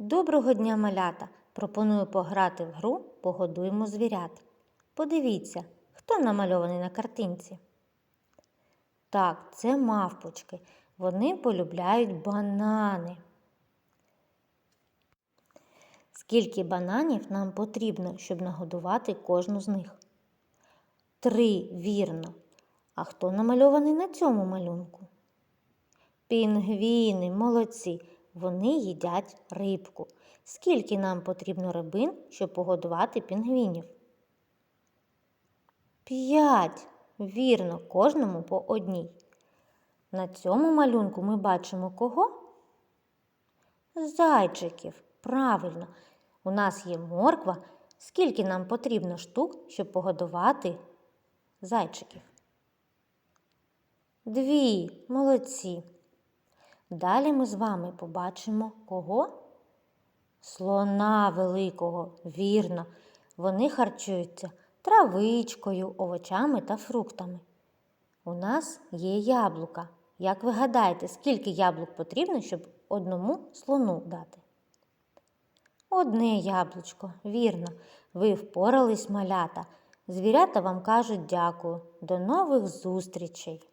Доброго дня, малята! Пропоную пограти в гру Погодуємо звірят. Подивіться, хто намальований на картинці. Так, це мавпочки. Вони полюбляють банани. Скільки бананів нам потрібно, щоб нагодувати кожну з них? Три, вірно. А хто намальований на цьому малюнку? Пінгвіни, молодці. Вони їдять рибку. Скільки нам потрібно рибин, щоб погодувати пінгвінів? П'ять. Вірно, кожному по одній. На цьому малюнку ми бачимо кого? Зайчиків. Правильно. У нас є морква. Скільки нам потрібно штук, щоб погодувати зайчиків? Дві. Молодці. Далі ми з вами побачимо кого? Слона великого, вірно. Вони харчуються травичкою, овочами та фруктами. У нас є яблука. Як ви гадаєте, скільки яблук потрібно, щоб одному слону дати? Одне яблучко, вірно. Ви впорались, малята. Звірята вам кажуть дякую. До нових зустрічей!